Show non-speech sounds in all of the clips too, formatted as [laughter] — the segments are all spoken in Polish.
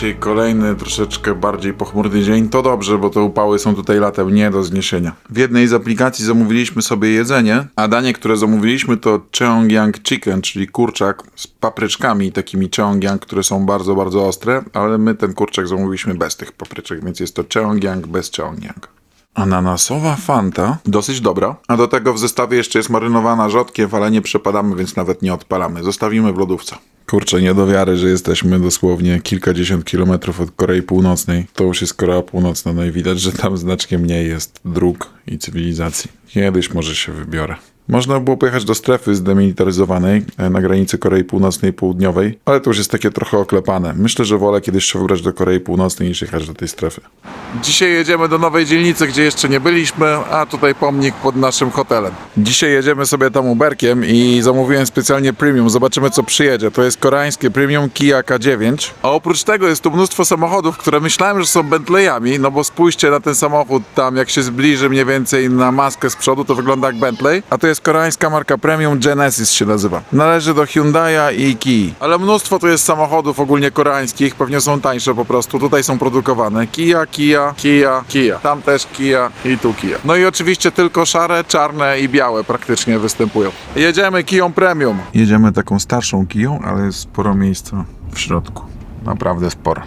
Dzisiaj kolejny, troszeczkę bardziej pochmurny dzień. To dobrze, bo te upały są tutaj latem nie do zniesienia. W jednej z aplikacji zamówiliśmy sobie jedzenie, a danie, które zamówiliśmy to Cheongyang Chicken, czyli kurczak z papryczkami, takimi Cheongyang, które są bardzo, bardzo ostre, ale my ten kurczak zamówiliśmy bez tych papryczek, więc jest to Cheongyang bez Cheongyang. Ananasowa fanta, dosyć dobra. A do tego w zestawie jeszcze jest marynowana rzodkiew, ale nie przepadamy, więc nawet nie odpalamy. Zostawimy w lodówce. Kurczę, nie do wiary, że jesteśmy dosłownie kilkadziesiąt kilometrów od Korei Północnej. To już jest Korea Północna, no i widać, że tam znacznie mniej jest dróg i cywilizacji. Kiedyś może się wybiorę. Można było pojechać do strefy zdemilitaryzowanej e, na granicy Korei Północnej i Południowej, ale to już jest takie trochę oklepane. Myślę, że wolę kiedyś się wybrać do Korei Północnej niż jechać do tej strefy. Dzisiaj jedziemy do nowej dzielnicy, gdzie jeszcze nie byliśmy, a tutaj pomnik pod naszym hotelem. Dzisiaj jedziemy sobie tam Uberkiem i zamówiłem specjalnie premium. Zobaczymy co przyjedzie. To jest koreańskie premium Kia K9. A oprócz tego jest tu mnóstwo samochodów, które myślałem, że są Bentleyami, no bo spójrzcie na ten samochód tam, jak się zbliży mniej więcej na maskę z przodu, to wygląda jak Bentley. A to jest koreańska marka premium Genesis się nazywa. Należy do Hyundai'a i Kia. Ale mnóstwo tu jest samochodów ogólnie koreańskich, pewnie są tańsze po prostu. Tutaj są produkowane Kia, Kia, Kia, Kia. Tam też Kia i tu Kia. No i oczywiście tylko szare, czarne i białe praktycznie występują. Jedziemy Kiją Premium. Jedziemy taką starszą Kiją, ale jest sporo miejsca w środku. Naprawdę sporo.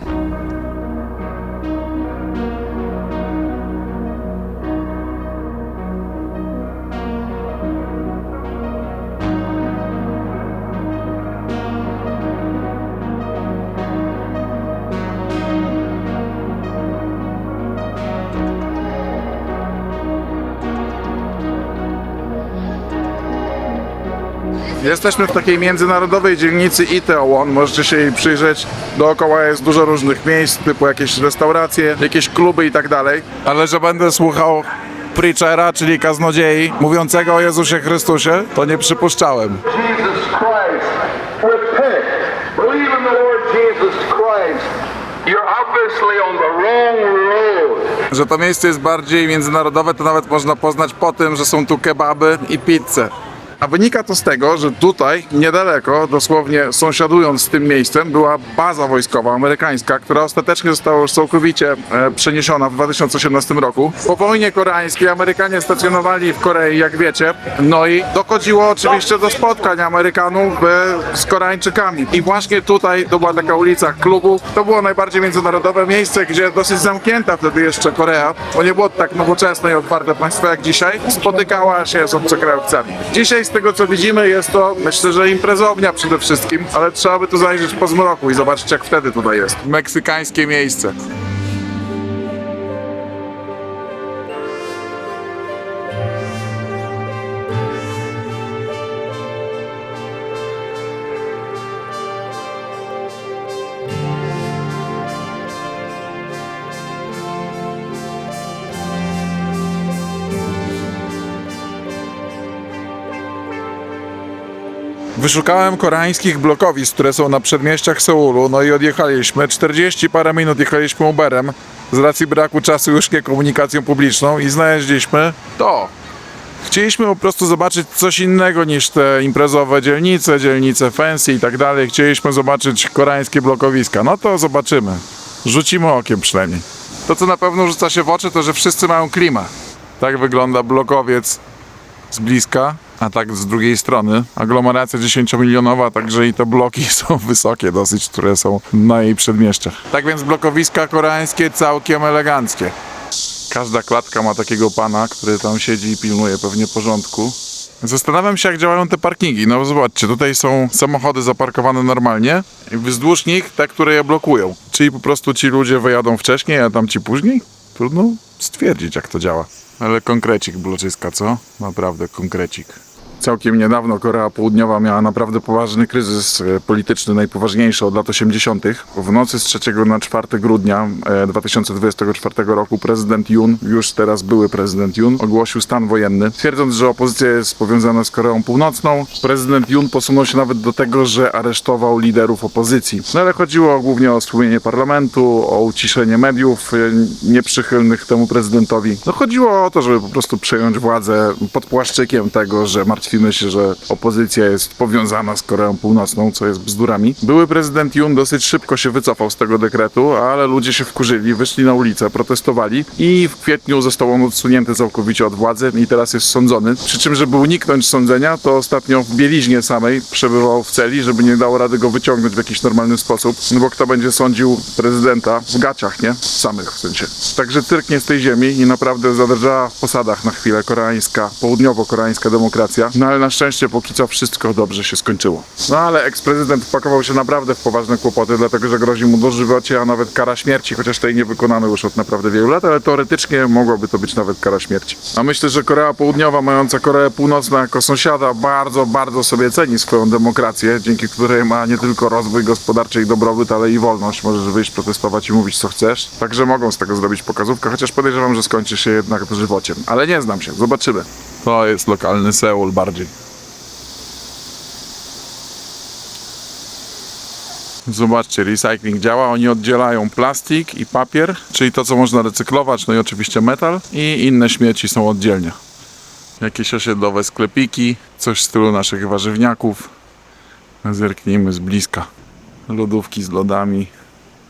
Jesteśmy w takiej międzynarodowej dzielnicy Itaewon. Możecie się jej przyjrzeć. Dookoła jest dużo różnych miejsc, typu jakieś restauracje, jakieś kluby i tak dalej. Ale że będę słuchał preachera, czyli kaznodziei, mówiącego o Jezusie Chrystusie, to nie przypuszczałem. Jesus Christ. Repent. Believe in the Lord Jesus Christ. You're obviously on the wrong road. Że to miejsce jest bardziej międzynarodowe, to nawet można poznać po tym, że są tu kebaby i pizze. A wynika to z tego, że tutaj niedaleko, dosłownie sąsiadując z tym miejscem, była baza wojskowa amerykańska, która ostatecznie została już całkowicie e, przeniesiona w 2018 roku. Po wojnie koreańskiej Amerykanie stacjonowali w Korei, jak wiecie, no i dochodziło oczywiście do spotkań Amerykanów e, z Koreańczykami. I właśnie tutaj to była taka ulica klubu. To było najbardziej międzynarodowe miejsce, gdzie dosyć zamknięta wtedy jeszcze Korea, bo nie było tak nowoczesne i otwarte państwo jak dzisiaj, spotykała się z obcokrajowcami. Dzisiaj tego co widzimy jest to myślę, że imprezownia przede wszystkim, ale trzeba by tu zajrzeć po zmroku i zobaczyć jak wtedy tutaj jest. Meksykańskie miejsce. Wyszukałem koreańskich blokowisk, które są na przedmieściach Seulu, no i odjechaliśmy. 40 parę minut jechaliśmy Uberem. Z racji braku czasu już nie komunikacją publiczną i znaleźliśmy to. Chcieliśmy po prostu zobaczyć coś innego niż te imprezowe dzielnice, dzielnice fancy i tak dalej. Chcieliśmy zobaczyć koreańskie blokowiska. No to zobaczymy. Rzucimy okiem przynajmniej. To co na pewno rzuca się w oczy to, że wszyscy mają klimę. Tak wygląda blokowiec z bliska, a tak z drugiej strony aglomeracja 10-milionowa, także i te bloki [laughs] są wysokie dosyć, które są na jej przedmieściach. Tak więc blokowiska koreańskie całkiem eleganckie. Każda klatka ma takiego pana, który tam siedzi i pilnuje pewnie porządku. Zastanawiam się, jak działają te parkingi. No zobaczcie, tutaj są samochody zaparkowane normalnie i wzdłuż nich te, które je blokują. Czyli po prostu ci ludzie wyjadą wcześniej, a tamci później? Trudno stwierdzić, jak to działa. Ale konkrecik bloczyska, co? Naprawdę konkrecik. Całkiem niedawno Korea Południowa miała naprawdę poważny kryzys e, polityczny, najpoważniejszy od lat 80. W nocy z 3 na 4 grudnia e, 2024 roku prezydent Yoon, już teraz były prezydent Yoon, ogłosił stan wojenny, twierdząc, że opozycja jest powiązana z Koreą Północną. Prezydent Yoon posunął się nawet do tego, że aresztował liderów opozycji. No ale chodziło głównie o stłumienie parlamentu, o uciszenie mediów e, nieprzychylnych temu prezydentowi. No chodziło o to, żeby po prostu przejąć władzę pod płaszczykiem tego, że martwi martwimy się, że opozycja jest powiązana z Koreą Północną, co jest bzdurami. Były prezydent Yoon dosyć szybko się wycofał z tego dekretu, ale ludzie się wkurzyli, wyszli na ulicę, protestowali i w kwietniu został on odsunięty całkowicie od władzy i teraz jest sądzony. Przy czym, żeby uniknąć sądzenia, to ostatnio w bieliźnie samej przebywał w celi, żeby nie dało rady go wyciągnąć w jakiś normalny sposób, no bo kto będzie sądził prezydenta w gaciach, nie? Samych w sensie. Także cyrknie z tej ziemi i naprawdę zadrżała w posadach na chwilę koreańska, południowo-koreańska demokracja. No ale na szczęście póki co wszystko dobrze się skończyło. No ale eksprezydent wpakował się naprawdę w poważne kłopoty, dlatego że grozi mu dożywocie, a nawet kara śmierci, chociaż tej nie wykonano już od naprawdę wielu lat, ale teoretycznie mogłaby to być nawet kara śmierci. A myślę, że Korea Południowa, mająca Koreę Północną jako sąsiada, bardzo, bardzo sobie ceni swoją demokrację, dzięki której ma nie tylko rozwój gospodarczy i dobrobyt, ale i wolność. Możesz wyjść, protestować i mówić co chcesz. Także mogą z tego zrobić pokazówkę, chociaż podejrzewam, że skończy się jednak dożywociem. Ale nie znam się, zobaczymy. To jest lokalny Seul bardziej. Zobaczcie, recycling działa. Oni oddzielają plastik i papier, czyli to, co można recyklować, no i oczywiście metal, i inne śmieci są oddzielnie. Jakieś osiedlowe sklepiki, coś w stylu naszych warzywniaków. Zerknijmy z bliska. Lodówki z lodami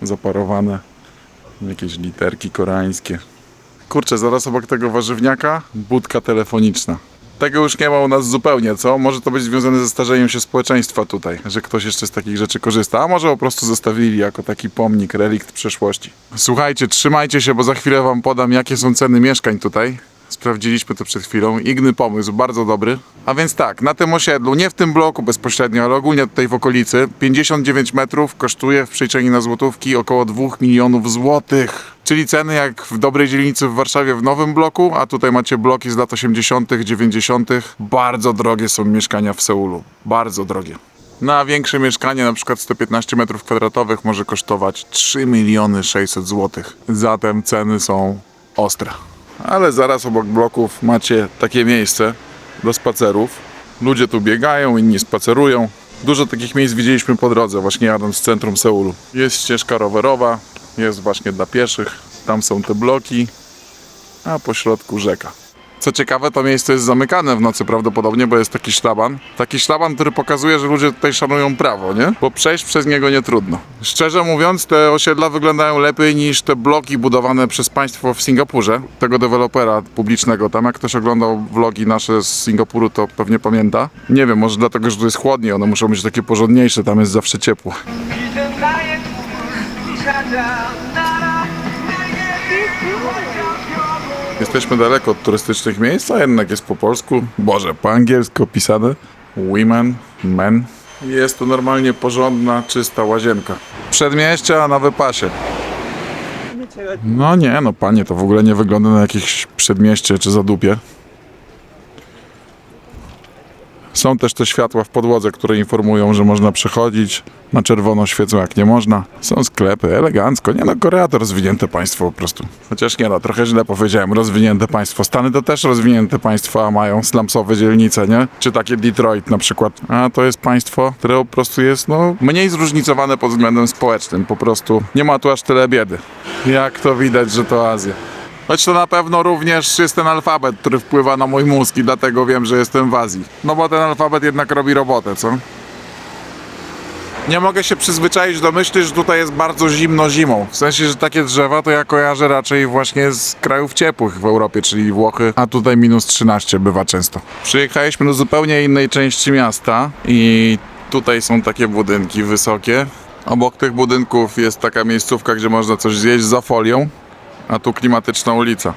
zaparowane. Jakieś literki koreańskie. Kurczę, zaraz obok tego warzywniaka budka telefoniczna. Tego już nie ma u nas zupełnie, co? Może to być związane ze starzeniem się społeczeństwa tutaj, że ktoś jeszcze z takich rzeczy korzysta, a może po prostu zostawili jako taki pomnik, relikt przeszłości. Słuchajcie, trzymajcie się, bo za chwilę wam podam, jakie są ceny mieszkań tutaj. Sprawdziliśmy to przed chwilą. Igny pomysł, bardzo dobry. A więc tak, na tym osiedlu, nie w tym bloku bezpośrednio, ale ogólnie tutaj w okolicy, 59 metrów kosztuje w przeliczeniu na złotówki około 2 milionów złotych. Czyli ceny jak w dobrej dzielnicy w Warszawie w nowym bloku, a tutaj macie bloki z lat 80., 90. Bardzo drogie są mieszkania w Seulu. Bardzo drogie. Na większe mieszkanie, na przykład 115 metrów kwadratowych, może kosztować 3 miliony 600 złotych. Zatem ceny są ostre. Ale zaraz obok bloków macie takie miejsce do spacerów. Ludzie tu biegają, inni spacerują. Dużo takich miejsc widzieliśmy po drodze, właśnie jadąc z centrum Seulu. Jest ścieżka rowerowa, jest właśnie dla pieszych. Tam są te bloki, a po środku rzeka. Co ciekawe, to miejsce jest zamykane w nocy prawdopodobnie, bo jest taki szlaban. Taki szlaban, który pokazuje, że ludzie tutaj szanują prawo, nie? Bo przejść przez niego nie trudno. Szczerze mówiąc, te osiedla wyglądają lepiej niż te bloki budowane przez państwo w Singapurze, tego dewelopera publicznego. Tam jak ktoś oglądał vlogi nasze z Singapuru, to pewnie pamięta. Nie wiem, może dlatego, że tu jest chłodniej, one muszą być takie porządniejsze, tam jest zawsze ciepło. Jesteśmy daleko od turystycznych miejsc, a jednak jest po polsku, boże, po angielsku opisane. Women, men. Jest to normalnie porządna, czysta łazienka. Przedmieścia na wypasie. No nie, no panie, to w ogóle nie wygląda na jakieś przedmieście czy zadupie. Są też te światła w podłodze, które informują, że można przechodzić. Na czerwono świecą jak nie można. Są sklepy, elegancko. Nie no, Korea to rozwinięte państwo po prostu. Chociaż nie no, trochę źle powiedziałem, rozwinięte państwo. Stany to też rozwinięte państwa, a mają slumsowe dzielnice, nie? Czy takie Detroit na przykład. A to jest państwo, które po prostu jest, no, mniej zróżnicowane pod względem społecznym. Po prostu nie ma tu aż tyle biedy. Jak to widać, że to Azja. Choć to na pewno również jest ten alfabet, który wpływa na mój mózg i dlatego wiem, że jestem w Azji. No bo ten alfabet jednak robi robotę, co? Nie mogę się przyzwyczaić do myśli, że tutaj jest bardzo zimno zimą. W sensie, że takie drzewa to ja kojarzę raczej właśnie z krajów ciepłych w Europie, czyli Włochy, a tutaj minus 13 bywa często. Przyjechaliśmy do zupełnie innej części miasta i tutaj są takie budynki wysokie. Obok tych budynków jest taka miejscówka, gdzie można coś zjeść za folią, a tu klimatyczna ulica.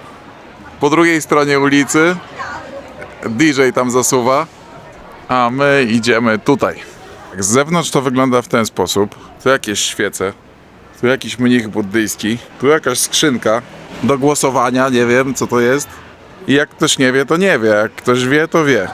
Po drugiej stronie ulicy DJ tam zasuwa, a my idziemy tutaj. Tak, Z zewnątrz to wygląda w ten sposób. Tu jakieś świece, tu jakiś mnich buddyjski, tu jakaś skrzynka do głosowania, nie wiem co to jest. I jak ktoś nie wie, to nie wie, jak ktoś wie, to wie.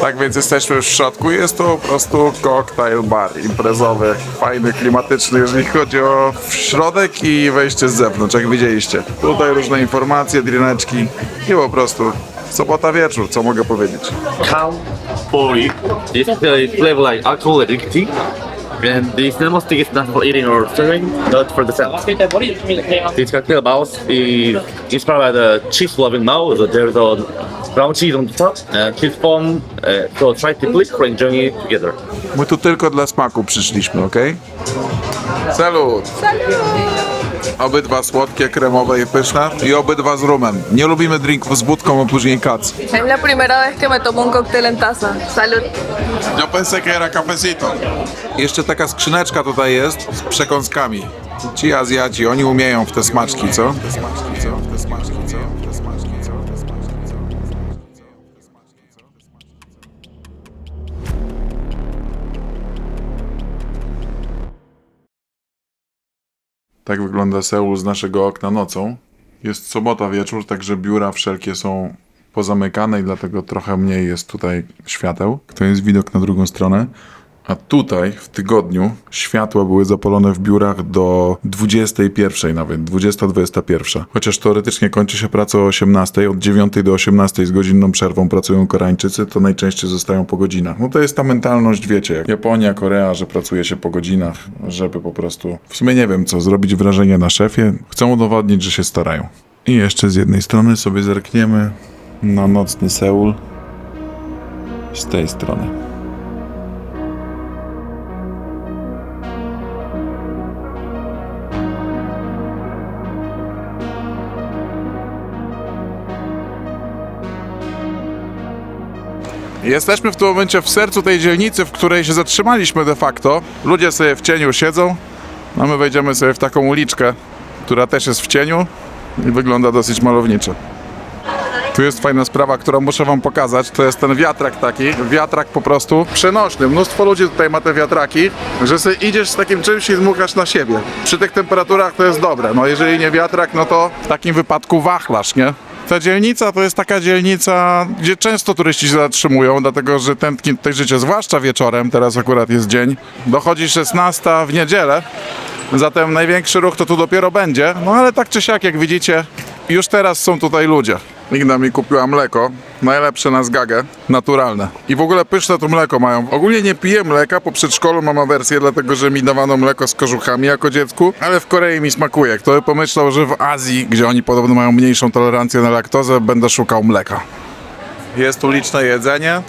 Tak więc jesteśmy w środku. Jest to po prostu koktajl bar imprezowy, fajny, klimatyczny, jeżeli chodzi o środek i wejście z zewnątrz, jak widzieliście. Tutaj różne informacje, drineczki i po prostu sobota wieczór, co mogę powiedzieć. cow. It's the flavor like alcoholic tea. And the cinnamon stick is not for eating or serving, not for the salad. This cocktail mouse is inspired by the cheese-loving mouse. There's a brown cheese on the top and cheese foam. Uh, so try to click for enjoying it together. My tu tylko dla smaku przyszliśmy, ok? Salut! Obydwa słodkie, kremowe i pyszne i obydwa z rumem. Nie lubimy drinków z wódką, a później kac. Es la primera vez que me tomo un cóctel en taza. Salud. Yo pensé que era cafecito. Jeszcze taka skrzyneczka tutaj jest z przekąskami. Ci Azjaci, oni umieją w te smaczki, co? Te smaczki, co? Te smaczki, co? Te smaczki, co? Tak wygląda Seul z naszego okna nocą. Jest sobota wieczór, także biura wszelkie są pozamykane i dlatego trochę mniej jest tutaj świateł. To jest widok na drugą stronę. A tutaj w tygodniu światła były zapalone w biurach do 21 nawet, 20-21. Chociaż teoretycznie kończy się praca o 18, od 9 do 18 z godzinną przerwą pracują Koreańczycy, to najczęściej zostają po godzinach. No to jest ta mentalność, wiecie, jak Japonia, Korea, że pracuje się po godzinach, żeby po prostu, w sumie nie wiem co, zrobić wrażenie na szefie. Chcą udowodnić, że się starają. I jeszcze z jednej strony sobie zerkniemy na nocny Seul z tej strony. Jesteśmy w tym momencie w sercu tej dzielnicy, w której się zatrzymaliśmy de facto. Ludzie sobie w cieniu siedzą, a my wejdziemy sobie w taką uliczkę, która też jest w cieniu i wygląda dosyć malowniczo. Tu jest fajna sprawa, którą muszę wam pokazać. To jest ten wiatrak taki. Wiatrak po prostu przenośny. Mnóstwo ludzi tutaj ma te wiatraki, że sobie idziesz z takim czymś i dmuchasz na siebie. Przy tych temperaturach to jest dobre. No jeżeli nie wiatrak, no to w takim wypadku wachlasz, nie? Ta dzielnica to jest taka dzielnica, gdzie często turyści się zatrzymują, dlatego że tętni tutaj życie, zwłaszcza wieczorem, teraz akurat jest dzień. Dochodzi 16 w niedzielę, zatem największy ruch to tu dopiero będzie. No ale tak czy siak, jak widzicie, już teraz są tutaj ludzie. Igna mi kupiła mleko, najlepsze na zgagę, naturalne. I w ogóle pyszne to mleko mają. Ogólnie nie piję mleka, po przedszkolu mam awersję, dlatego że mi dawano mleko z kożuchami jako dziecku, ale w Korei mi smakuje. Kto by pomyślał, że w Azji, gdzie oni podobno mają mniejszą tolerancję na laktozę, będę szukał mleka. Jest uliczne jedzenie.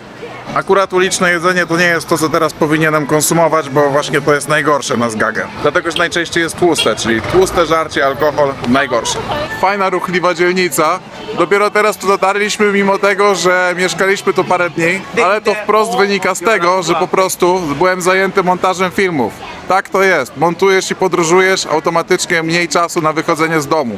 Akurat uliczne jedzenie to nie jest to, co teraz powinienem konsumować, bo właśnie to jest najgorsze na zgagę. Dlatego, że najczęściej jest tłuste, czyli tłuste żarcie, alkohol, najgorsze. Fajna, ruchliwa dzielnica. Dopiero teraz tu dotarliśmy, mimo tego, że mieszkaliśmy tu parę dni, ale to wprost wynika z tego, że po prostu byłem zajęty montażem filmów. Tak to jest. Montujesz i podróżujesz, automatycznie mniej czasu na wychodzenie z domu.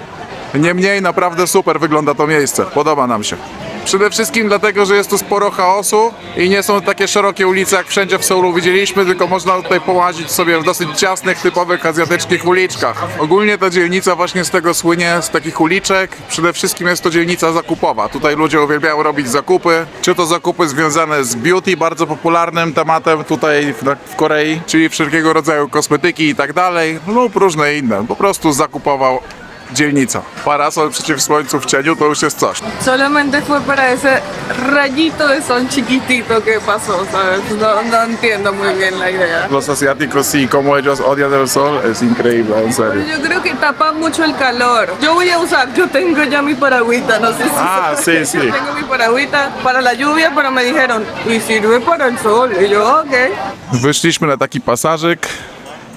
Niemniej naprawdę super wygląda to miejsce. Podoba nam się. Przede wszystkim dlatego, że jest tu sporo chaosu i nie są takie szerokie ulice jak wszędzie w Seulu widzieliśmy, tylko można tutaj połazić sobie w dosyć ciasnych, typowych azjatyckich uliczkach. Ogólnie ta dzielnica właśnie z tego słynie, z takich uliczek. Przede wszystkim jest to dzielnica zakupowa. Tutaj ludzie uwielbiają robić zakupy, czy to zakupy związane z beauty, bardzo popularnym tematem tutaj w, w Korei, czyli wszelkiego rodzaju kosmetyki i tak dalej, lub różne inne. Po prostu zakupował dzielnica. Parasol przeciw słońcu w cieniu to już jest coś. Solamente fue para ese rayito de sol chiquitito que pasó, ¿sabes? No, no entiendo muy bien la idea. Los asiáticos sí, como ellos odian el sol, es increíble, en serio. Yo creo que tapa mucho el calor. Yo voy a usar, yo tengo ya mi paragüita, no sé si Ah, sí, [laughs] sí. Yo tengo mi paragüita para la lluvia, pero me dijeron, y sirve para el sol. Y yo, ok. Wyszliśmy na taki pasażyk,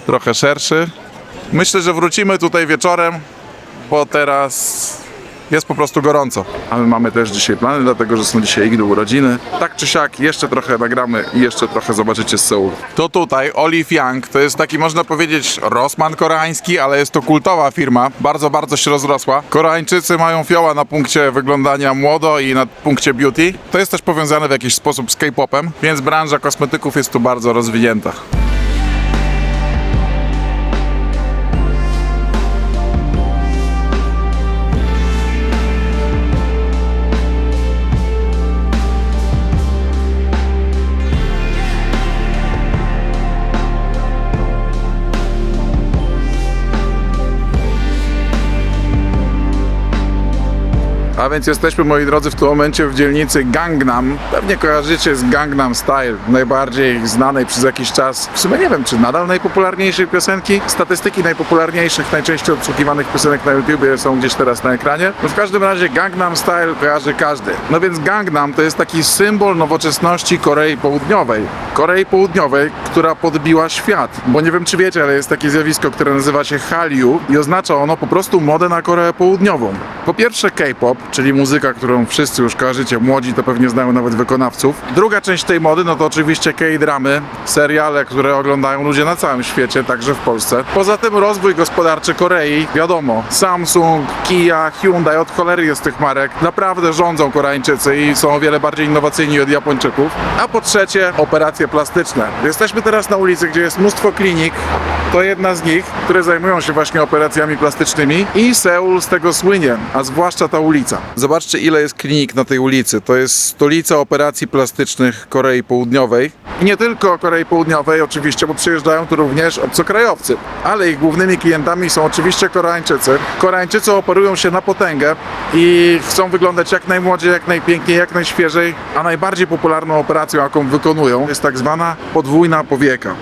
trochę szerszy. Myślę, że wrócimy tutaj wieczorem, bo teraz jest po prostu gorąco. A my mamy też dzisiaj plany, dlatego że są dzisiaj Igdy urodziny. Tak czy siak, jeszcze trochę nagramy i jeszcze trochę zobaczycie z Seulu. To tutaj Olive Young, to jest taki można powiedzieć Rossmann koreański, ale jest to kultowa firma, bardzo, bardzo się rozrosła. Koreańczycy mają fioła na punkcie wyglądania młodo i na punkcie beauty. To jest też powiązane w jakiś sposób z K-popem, więc branża kosmetyków jest tu bardzo rozwinięta. Więc jesteśmy, moi drodzy, w tym momencie w dzielnicy Gangnam. Pewnie kojarzycie z Gangnam Style, najbardziej znanej przez jakiś czas. W sumie nie wiem, czy nadal najpopularniejszej piosenki. Statystyki najpopularniejszych, najczęściej odsłuchiwanych piosenek na YouTubie są gdzieś teraz na ekranie. No w każdym razie Gangnam Style kojarzy każdy. No więc Gangnam to jest taki symbol nowoczesności Korei Południowej. Korei Południowej, która podbiła świat. Bo nie wiem, czy wiecie, ale jest takie zjawisko, które nazywa się Hallyu i oznacza ono po prostu modę na Koreę Południową. Po pierwsze K-pop, czyli muzyka, którą wszyscy już kojarzycie, młodzi to pewnie znają nawet wykonawców. Druga część tej mody, no to oczywiście K-dramy, seriale, które oglądają ludzie na całym świecie, także w Polsce. Poza tym rozwój gospodarczy Korei, wiadomo, Samsung, Kia, Hyundai, od cholery jest tych marek. Naprawdę rządzą Koreańczycy i są o wiele bardziej innowacyjni od Japończyków. A po trzecie, operacje plastyczne. Jesteśmy teraz na ulicy, gdzie jest mnóstwo klinik. To jedna z nich, które zajmują się właśnie operacjami plastycznymi i Seul z tego słynie, a zwłaszcza ta ulica. Zobaczcie ile jest klinik na tej ulicy. To jest stolica operacji plastycznych Korei Południowej. I nie tylko Korei Południowej oczywiście, bo przyjeżdżają tu również obcokrajowcy. Ale ich głównymi klientami są oczywiście Koreańczycy. Koreańczycy operują się na potęgę i chcą wyglądać jak najmłodziej, jak najpiękniej, jak najświeżej, a najbardziej popularną operacją, jaką wykonują, jest tak zwana podwójna powieka.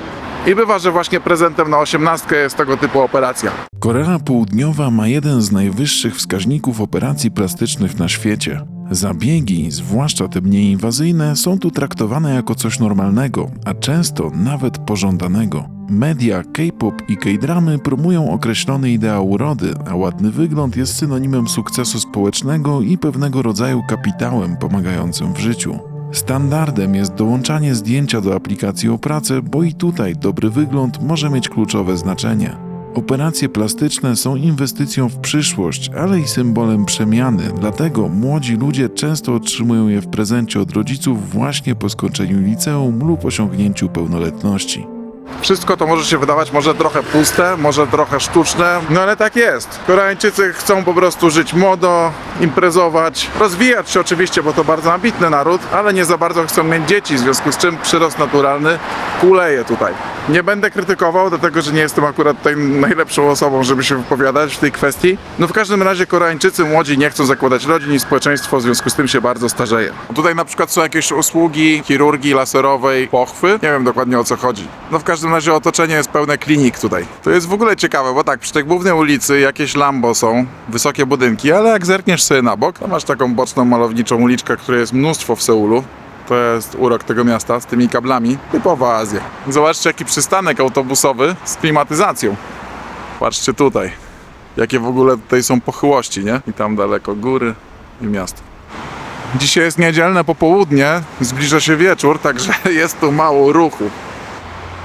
I bywa, że właśnie prezentem na osiemnastkę jest tego typu operacja. Korea Południowa ma jeden z najwyższych wskaźników operacji plastycznych na świecie. Zabiegi, zwłaszcza te mniej inwazyjne, są tu traktowane jako coś normalnego, a często nawet pożądanego. Media, K-pop i K-dramy promują określony ideał urody, a ładny wygląd jest synonimem sukcesu społecznego i pewnego rodzaju kapitałem pomagającym w życiu. Standardem jest dołączanie zdjęcia do aplikacji o pracę, bo i tutaj dobry wygląd może mieć kluczowe znaczenie. Operacje plastyczne są inwestycją w przyszłość, ale i symbolem przemiany, dlatego młodzi ludzie często otrzymują je w prezencie od rodziców właśnie po skończeniu liceum lub osiągnięciu pełnoletności. Wszystko to może się wydawać może trochę puste, może trochę sztuczne, no ale tak jest. Koreańczycy chcą po prostu żyć młodo, imprezować, rozwijać się oczywiście, bo to bardzo ambitny naród, ale nie za bardzo chcą mieć dzieci, w związku z czym przyrost naturalny kuleje tutaj. Nie będę krytykował, dlatego że nie jestem akurat tutaj najlepszą osobą, żeby się wypowiadać w tej kwestii. No w każdym razie Koreańczycy młodzi nie chcą zakładać rodzin i społeczeństwo w związku z tym się bardzo starzeje. Tutaj na przykład są jakieś usługi chirurgii laserowej, pochwy. Nie wiem dokładnie o co chodzi. No w każdym razie otoczenie jest pełne klinik tutaj. To jest w ogóle ciekawe, bo tak, przy tej głównej ulicy jakieś Lambo są, wysokie budynki, ale jak zerkniesz sobie na bok, to masz taką boczną malowniczą uliczkę, której jest mnóstwo w Seulu. To jest urok tego miasta z tymi kablami. Typowa Azja. Zobaczcie jaki przystanek autobusowy z klimatyzacją. Patrzcie tutaj. Jakie w ogóle tutaj są pochyłości, nie? I tam daleko góry i miasto. Dzisiaj jest niedzielne popołudnie, zbliża się wieczór, także [laughs] jest tu mało ruchu.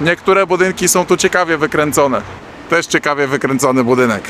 Niektóre budynki są tu ciekawie wykręcone. Też ciekawie wykręcony budynek.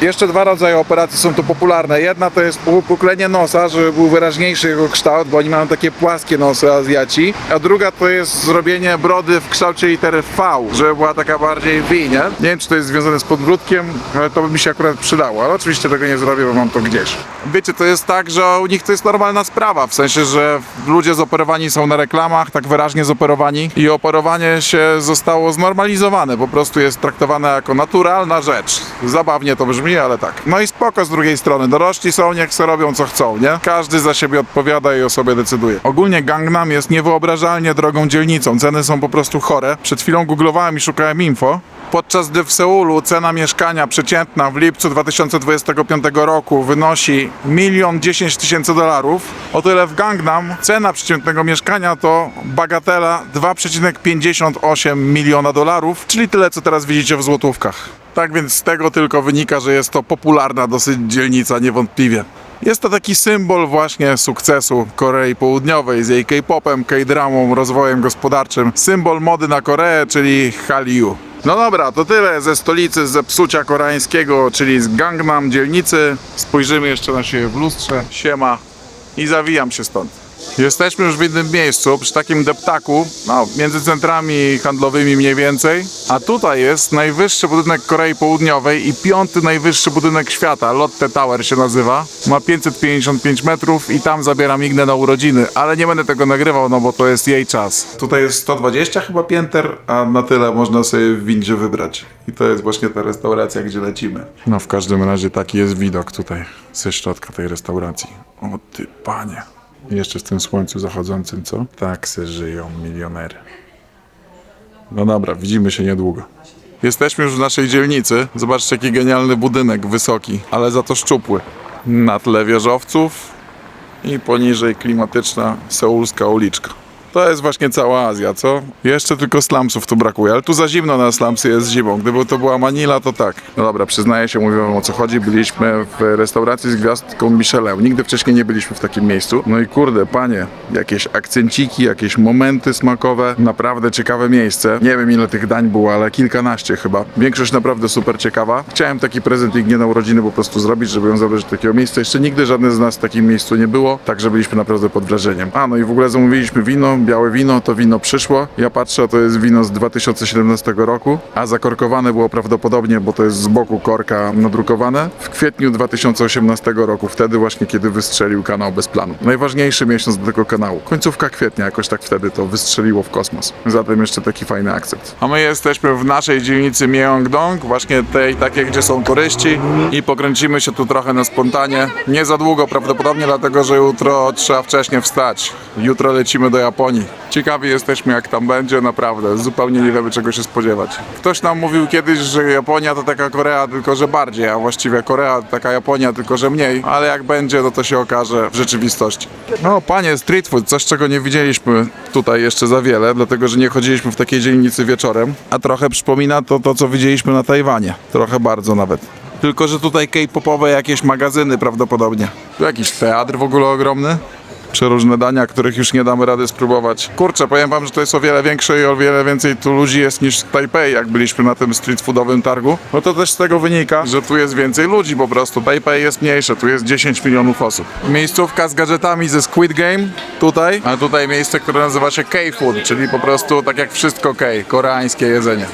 Jeszcze dwa rodzaje operacji są tu popularne. Jedna to jest upuklenie nosa, żeby był wyraźniejszy jego kształt, bo oni mają takie płaskie nosy Azjaci. A druga to jest zrobienie brody w kształcie litery V, żeby była taka bardziej V, nie? Nie wiem, czy to jest związane z podbródkiem, ale to by mi się akurat przydało. Ale oczywiście tego nie zrobię, bo mam to gdzieś. Wiecie, to jest tak, że u nich to jest normalna sprawa. W sensie, że ludzie zoperowani są na reklamach, tak wyraźnie zoperowani i operowanie się zostało znormalizowane. Po prostu jest traktowane jako naturalna rzecz. Zabawnie to brzmi, ale tak. No i spoko z drugiej strony. Dorośli są, niech se robią co chcą, nie? Każdy za siebie odpowiada i o sobie decyduje. Ogólnie Gangnam jest niewyobrażalnie drogą dzielnicą. Ceny są po prostu chore. Przed chwilą googlowałem i szukałem info. Podczas gdy w Seulu cena mieszkania przeciętna w lipcu 2025 roku wynosi 1 10 tysięcy dolarów, o tyle w Gangnam cena przeciętnego mieszkania to bagatela 2,58 miliona dolarów, czyli tyle co teraz widzicie w złotówkach. Tak więc z tego tylko wynika, że jest to popularna dosyć dzielnica niewątpliwie. Jest to taki symbol właśnie sukcesu Korei Południowej z jej K-popem, K-dramą, rozwojem gospodarczym. Symbol mody na Koreę, czyli Hallyu. No dobra, to tyle ze stolicy zepsucia koreańskiego, czyli z Gangnam dzielnicy. Spojrzymy jeszcze na siebie w lustrze. Siema. I zawijam się stąd. Jesteśmy już w innym miejscu, przy takim deptaku, no, między centrami handlowymi mniej więcej. A tutaj jest najwyższy budynek Korei Południowej i piąty najwyższy budynek świata. Lotte Tower się nazywa. Ma 555 metrów i tam zabieram Ignę na urodziny, ale nie będę tego nagrywał, no bo to jest jej czas. Tutaj jest 120 chyba pięter, a na tyle można sobie w windzie wybrać. I to jest właśnie ta restauracja, gdzie lecimy. No w każdym razie taki jest widok tutaj ze środka tej restauracji. O ty panie. Jeszcze w tym słońcu zachodzącym, co? Tak se żyją milionery. No dobra, widzimy się niedługo. Jesteśmy już w naszej dzielnicy. Zobaczcie, jaki genialny budynek, wysoki, ale za to szczupły. Na tle wieżowców i poniżej klimatyczna seulska uliczka. To jest właśnie cała Azja, co? Jeszcze tylko slumsów tu brakuje, ale tu za zimno na slumsy jest zimą. Gdyby to była Manila, to tak. No dobra, przyznaję się, mówię wam o co chodzi. Byliśmy w restauracji z gwiazdką Michelin. Nigdy wcześniej nie byliśmy w takim miejscu. No i kurde, panie, jakieś akcenciki, jakieś momenty smakowe. Naprawdę ciekawe miejsce. Nie wiem ile tych dań było, ale kilkanaście chyba. Większość naprawdę super ciekawa. Chciałem taki prezent Ignie na urodziny po prostu zrobić, żeby ją zabrać do takiego miejsca. Jeszcze nigdy żadne z nas w takim miejscu nie było, także byliśmy naprawdę pod wrażeniem. A, no i w ogóle zamówiliśmy wino, białe wino, to wino przyszło. Ja patrzę, to jest wino z 2017 roku, a zakorkowane było prawdopodobnie, bo to jest z boku korka nadrukowane, w kwietniu 2018 roku, wtedy właśnie, kiedy wystrzelił kanał bez planu. Najważniejszy miesiąc do tego kanału. Końcówka kwietnia, jakoś tak wtedy to wystrzeliło w kosmos. Zatem jeszcze taki fajny akcent. A my jesteśmy w naszej dzielnicy Myeongdong, właśnie tej takiej, gdzie są turyści i pokręcimy się tu trochę na spontanie. Nie za długo prawdopodobnie, dlatego że jutro trzeba wcześnie wstać. Jutro lecimy do Japonii. Ciekawi jesteśmy jak tam będzie, naprawdę. Zupełnie nie wiemy czego się spodziewać. Ktoś nam mówił kiedyś, że Japonia to taka Korea, tylko że bardziej, a właściwie Korea to taka Japonia, tylko że mniej. Ale jak będzie, no to się okaże w rzeczywistości. No panie, street food, coś czego nie widzieliśmy tutaj jeszcze za wiele, dlatego że nie chodziliśmy w takiej dzielnicy wieczorem. A trochę przypomina to to, co widzieliśmy na Tajwanie. Trochę bardzo nawet. Tylko, że tutaj K-popowe jakieś magazyny prawdopodobnie. Tu jakiś teatr w ogóle ogromny. Przeróżne dania, których już nie damy rady spróbować. Kurczę, powiem wam, że to jest o wiele większe i o wiele więcej tu ludzi jest niż w Tajpej, jak byliśmy na tym street foodowym targu. No to też z tego wynika, że tu jest więcej ludzi po prostu. Tajpej jest mniejsze, tu jest 10 milionów osób. Miejscówka z gadżetami ze Squid Game tutaj, a tutaj miejsce, które nazywa się K-Food, czyli po prostu tak jak wszystko K, koreańskie jedzenie.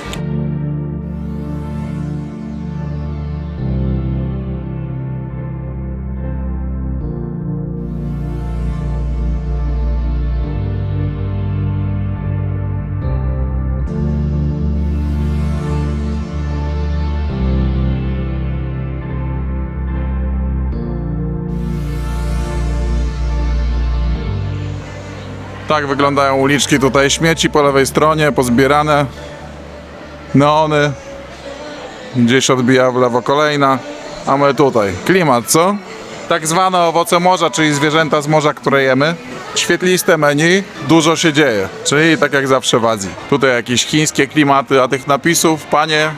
Tak wyglądają uliczki tutaj. Śmieci po lewej stronie, pozbierane. Neony. Gdzieś odbija w lewo kolejna. A my tutaj. Klimat, co? Tak zwane owoce morza, czyli zwierzęta z morza, które jemy. Świetliste menu, dużo się dzieje. Czyli tak jak zawsze w Azji. Tutaj jakieś chińskie klimaty, a tych napisów, panie,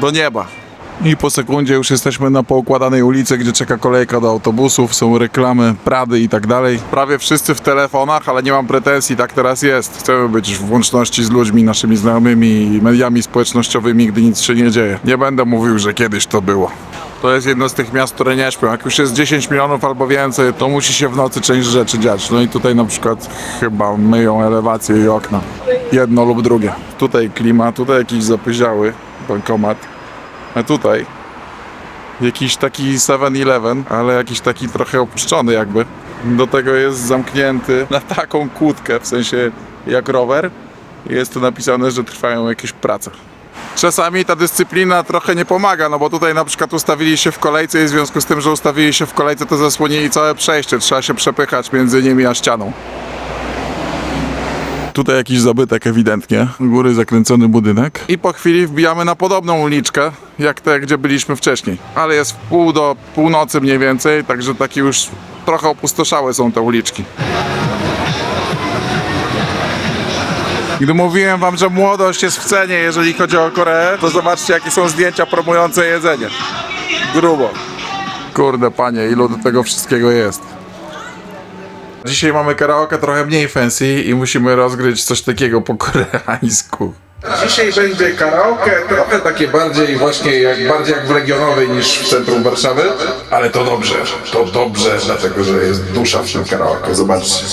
do nieba. I po sekundzie już jesteśmy na poukładanej ulicy, gdzie czeka kolejka do autobusów, są reklamy, Prady i tak dalej. Prawie wszyscy w telefonach, ale nie mam pretensji, tak teraz jest. Chcemy być w łączności z ludźmi, naszymi znajomymi i mediami społecznościowymi, gdy nic się nie dzieje. Nie będę mówił, że kiedyś to było. To jest jedno z tych miast, które nie śpią. Jak już jest 10 milionów albo więcej, to musi się w nocy część rzeczy dziać. No i tutaj na przykład chyba myją elewacje i okna. Jedno lub drugie. Tutaj klima, tutaj jakiś zapyziały bankomat. A tutaj jakiś taki 7-Eleven, ale jakiś taki trochę opuszczony jakby. Do tego jest zamknięty na taką kłódkę, w sensie jak rower. Jest tu napisane, że trwają jakieś prace. Czasami ta dyscyplina trochę nie pomaga, no bo tutaj na przykład ustawili się w kolejce i w związku z tym, że ustawili się w kolejce, to zasłonili całe przejście. Trzeba się przepychać między nimi a ścianą. Tutaj jakiś zabytek ewidentnie, góry zakręcony budynek. I po chwili wbijamy na podobną uliczkę, jak te, gdzie byliśmy wcześniej. Ale jest w pół do północy mniej więcej, także takie już trochę opustoszałe są te uliczki. Gdy mówiłem wam, że młodość jest w cenie, jeżeli chodzi o Koreę, to zobaczcie, jakie są zdjęcia promujące jedzenie. Grubo. Kurde panie, ilu do tego wszystkiego jest. Dzisiaj mamy karaoke trochę mniej fancy i musimy rozgryć coś takiego po koreańsku. Dzisiaj będzie karaoke, trochę takie bardziej właśnie jak, bardziej jak w Legionowej niż w centrum Warszawy, ale to dobrze, to dobrze, dlatego że jest dusza w tym karaoke, zobaczcie.